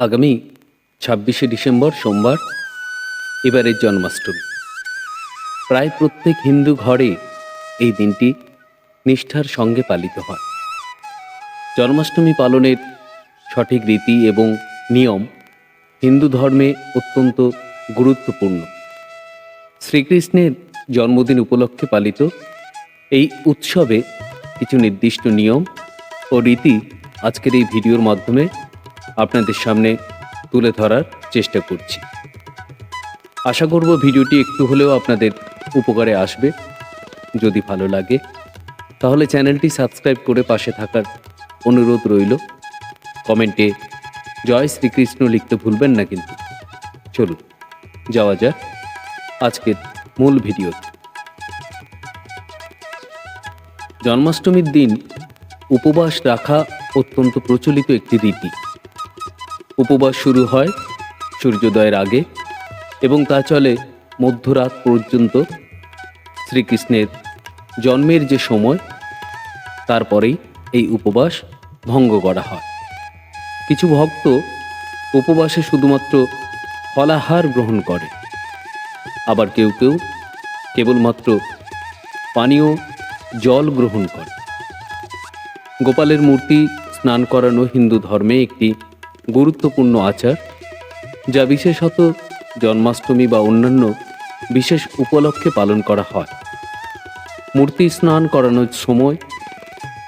আগামী ছাব্বিশে ডিসেম্বর সোমবার, এবারের জন্মাষ্টমী। প্রায় প্রত্যেক হিন্দু ঘরে এই দিনটি নিষ্ঠার সঙ্গে পালিত হয়। জন্মাষ্টমী পালনের সঠিক রীতি এবং নিয়ম হিন্দু ধর্মে অত্যন্ত গুরুত্বপূর্ণ। শ্রীকৃষ্ণের জন্মদিন উপলক্ষে পালিত এই উৎসবে কিছু নির্দিষ্ট নিয়ম ও রীতি আজকের এই ভিডিওর মাধ্যমে আপনাদের সামনে তুলে ধরার চেষ্টা করছি। আশা করব ভিডিওটি একটু হলেও আপনাদের উপকারে আসবে। যদি ভালো লাগে, তাহলে চ্যানেলটি সাবস্ক্রাইব করে পাশে থাকার অনুরোধ রইল। কমেন্টে জয় শ্রীকৃষ্ণ লিখতে ভুলবেন না কিন্তু। চলুন, যাওয়া যাক আজকের মূল ভিডিও। জন্মাষ্টমীর দিন উপবাস রাখা অত্যন্ত প্রচলিত একটি রীতি। উপবাস শুরু হয় সূর্যোদয়ের আগে এবং তা চলে মধ্যরাত পর্যন্ত। শ্রীকৃষ্ণের জন্মের যে সময়, তারপরেই এই উপবাস ভঙ্গ করা হয়। কিছু ভক্ত উপবাসে শুধুমাত্র ফলাহার গ্রহণ করে। আবার কেউ কেউ কেবলমাত্র পানীয় জল গ্রহণ করে। গোপালের মূর্তি স্নান করানো হিন্দু ধর্মে একটি গুরুত্বপূর্ণ আচার, যা বিশেষত জন্মাষ্টমী বা অন্যান্য বিশেষ উপলক্ষে পালন করা হয়। মূর্তি স্নান করানোর সময়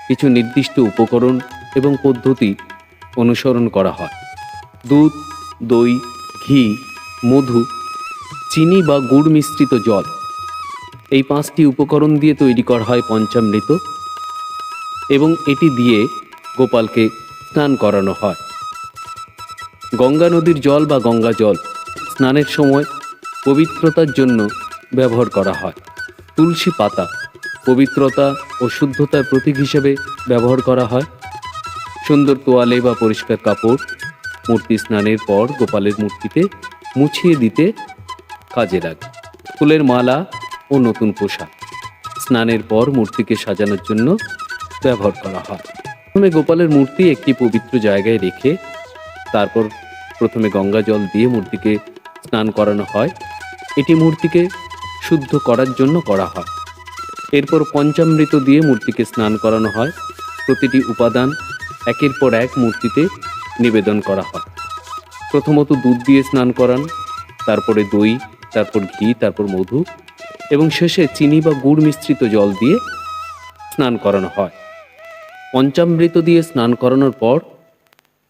কিছু নির্দিষ্ট উপকরণ এবং পদ্ধতি অনুসরণ করা হয়। দুধ, দই, ঘি, মধু, চিনি বা গুড় মিশ্রিত জল। এই পাঁচটি উপকরণ দিয়ে তৈরি করা হয় পঞ্চামৃত এবং এটি দিয়ে গোপালকে স্নান করানো হয়। গঙ্গা নদীর জল বা গঙ্গা জল স্নানের সময় পবিত্রতার জন্য ব্যবহার করা হয়। তুলসী পাতা পবিত্রতা ও শুদ্ধতার প্রতীক হিসেবে ব্যবহার করা হয়। সুন্দর তোয়ালে বা পরিষ্কার কাপড় মূর্তি স্নানের পর গোপালের মূর্তিতে মুছিয়ে দিতে কাজে লাগে। ফুলের মালা ও নতুন পোশাক স্নানের পর মূর্তিকে সাজানোর জন্য ব্যবহার করা হয়। প্রথমে গোপালের মূর্তি একটি পবিত্র জায়গায় রেখে তারপর প্রথমে গঙ্গা জল দিয়ে মূর্তিকে স্নান করানো হয়। এটি মূর্তিকে শুদ্ধ করার জন্য করা হয়। এরপর পঞ্চামৃত দিয়ে মূর্তিকে স্নান করানো হয়। প্রতিটি উপাদান একের পর এক মূর্তিতে নিবেদন করা হয়। প্রথমত দুধ দিয়ে স্নান করান, তারপরে দই, তারপর ঘি, তারপর মধু এবং শেষে চিনি বা গুড় মিশ্রিত জল দিয়ে স্নান করানো হয়। পঞ্চামৃত দিয়ে স্নান করানোর পর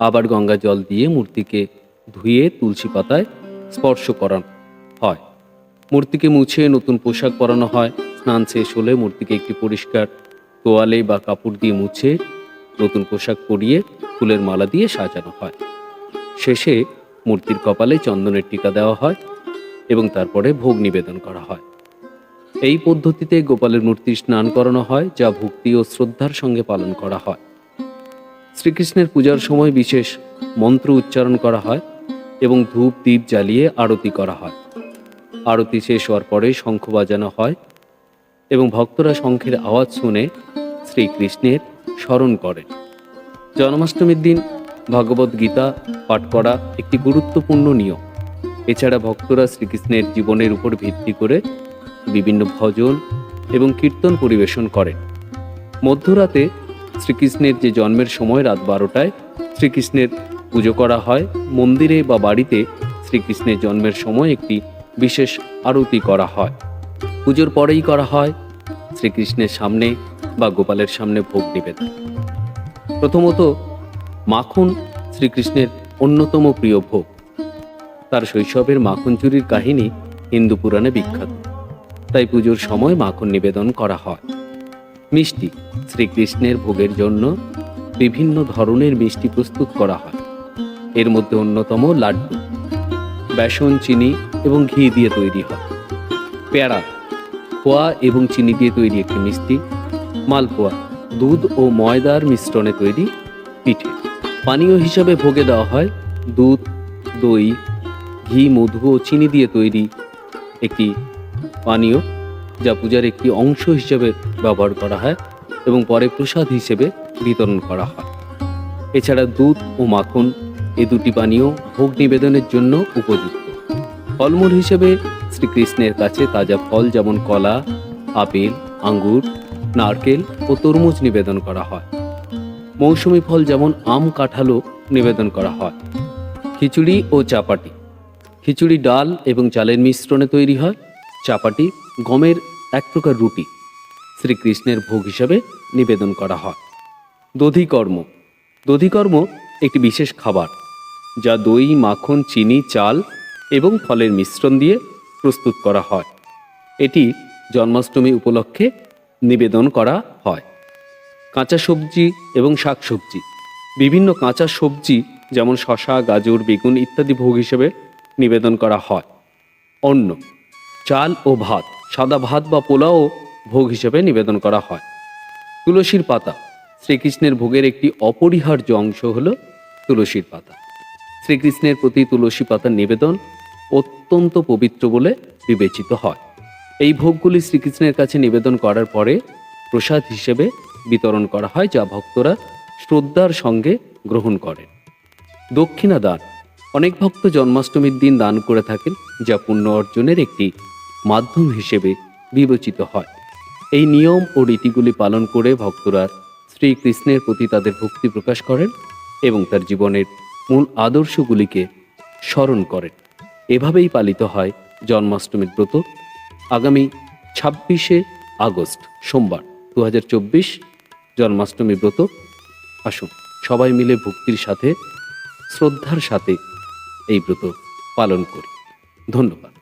আবার গঙ্গা জল দিয়ে মূর্তিকে ধুয়ে তুলসী পাতায় স্পর্শ করানো। হয়। মূর্তিকে মুছে নতুন পোশাক পরানো হয়। স্নান শেষ হলে মূর্তিকে একটি পরিষ্কার তোয়ালে বা কাপড় দিয়ে মুছে নতুন পোশাক পরিয়ে ফুলের মালা দিয়ে সাজানো হয়। শেষে মূর্তির কপালে চন্দনের টিকা দেওয়া হয় এবং তারপরে ভোগ নিবেদন করা হয়। এই পদ্ধতিতে গোপালের মূর্তি স্নান করানো হয়, যা ভক্তি ও শ্রদ্ধার সঙ্গে পালন করা হয়। শ্রীকৃষ্ণের পূজার সময় বিশেষ মন্ত্র উচ্চারণ করা হয় এবং ধূপ দ্বীপ জ্বালিয়ে আরতি করা হয়। আরতি শেষ হওয়ার পরে শঙ্খ বাজানো হয় এবং ভক্তরা শঙ্খের আওয়াজ শুনে শ্রীকৃষ্ণের স্মরণ করেন জন্মাষ্টমীর দিন ভগবত গীতা পাঠ করা একটি গুরুত্বপূর্ণ নিয়ম। এছাড়া ভক্তরা শ্রীকৃষ্ণের জীবনের উপর ভিত্তি করে বিভিন্ন ভজন এবং কীর্তন পরিবেশন করেন। মধ্যরাতে শ্রীকৃষ্ণের যে জন্মের সময় রাত বারোটায় শ্রীকৃষ্ণের পুজো করা হয়, মন্দিরে বা বাড়িতে শ্রীকৃষ্ণের জন্মের সময় একটি বিশেষ আরতি করা হয়। পুজোর পরেই করা হয়, শ্রীকৃষ্ণের সামনে বা গোপালের সামনে ভোগ নিবেদন। প্রথমত, মাখন শ্রীকৃষ্ণের অন্যতম প্রিয় ভোগ। তার শৈশবের মাখন চুরির কাহিনী হিন্দু পুরাণে বিখ্যাত। তাই পুজোর সময় মাখন নিবেদন করা হয়। মিষ্টি। শ্রীকৃষ্ণের ভোগের জন্য বিভিন্ন ধরনের মিষ্টি প্রস্তুত করা হয়। এর মধ্যে অন্যতম লাড্ডু। বেসন, চিনি এবং ঘি দিয়ে তৈরি হয়। পেয়ারা, খোয়া এবং চিনি দিয়ে তৈরি একটি মিষ্টি। মালপোয়া, দুধ ও ময়দার মিশ্রণে তৈরি পিঠে। পানীয় হিসাবে ভোগে দেওয়া হয় দুধ, দই, ঘি, মধু ও চিনি দিয়ে তৈরি একটি পানীয় যা পূজার একটি অংশ হিসেবে ব্যবহার করা হয় এবং পরে প্রসাদ হিসেবে বিতরণ করা হয়। এছাড়া দুধ ও মাখন এ দুটি পানীয় ভোগ নিবেদনের জন্য উপযুক্ত। ফলমূল হিসেবে শ্রীকৃষ্ণের কাছে তাজা ফল যেমন কলা, আপেল, আঙ্গুর, নারকেল ও তরমুজ নিবেদন করা হয়। মৌসুমী ফল যেমন আম, কাঁঠালও নিবেদন করা হয়। খিচুড়ি ও চাপাটি। খিচুড়ি ডাল এবং চালের মিশ্রণে তৈরি হয়। চাপাটি গমের এক প্রকার রুটি শ্রীকৃষ্ণের ভোগ হিসাবে নিবেদন করা হয়। দধিকর্ম। দধিকর্ম একটি বিশেষ খাবার, যা দই, মাখন, চিনি, চাল এবং ফলের মিশ্রণ দিয়ে প্রস্তুত করা হয়। এটি জন্মাষ্টমী উপলক্ষে নিবেদন করা হয়। কাঁচা সবজি এবং শাকসবজি। বিভিন্ন কাঁচা সবজি, যেমন শশা গাজর, বেগুন ইত্যাদি ভোগ হিসেবে নিবেদন করা হয়। অন্ন, চাল ও ভাত। সাদা ভাত বা পোলাও ভোগ হিসেবে নিবেদন করা হয়। তুলসীর পাতা, শ্রীকৃষ্ণের ভোগের একটি অপরিহার্য অংশ হল তুলসীর পাতা। শ্রীকৃষ্ণের প্রতি তুলসী পাতার নিবেদন অত্যন্ত পবিত্র বলে বিবেচিত হয়। এই ভোগগুলি শ্রীকৃষ্ণের কাছে নিবেদন করার পরে প্রসাদ হিসেবে বিতরণ করা হয় যা ভক্তরা শ্রদ্ধার সঙ্গে গ্রহণ করেন। দক্ষিণা দান অনেক ভক্ত জন্মাষ্টমীর দিন দান করে থাকেন যা পুণ্য অর্জনের একটি মাধ্যম হিসেবে বিবেচিত হয়। এই নিয়ম ও রীতিগুলি পালন করে ভক্তরা শ্রীকৃষ্ণের প্রতি তাদের ভক্তি প্রকাশ করেন এবং তার জীবনের মূল আদর্শগুলিকে স্মরণ করেন। এভাবেই পালিত হয় জন্মাষ্টমীর ব্রত আগামী ছাব্বিশে আগস্ট, সোমবার, দুহাজার চব্বিশ জন্মাষ্টমী ব্রত। আসুন, সবাই মিলে ভক্তির সাথে, শ্রদ্ধার সাথে এই ব্রত পালন করি। ধন্যবাদ।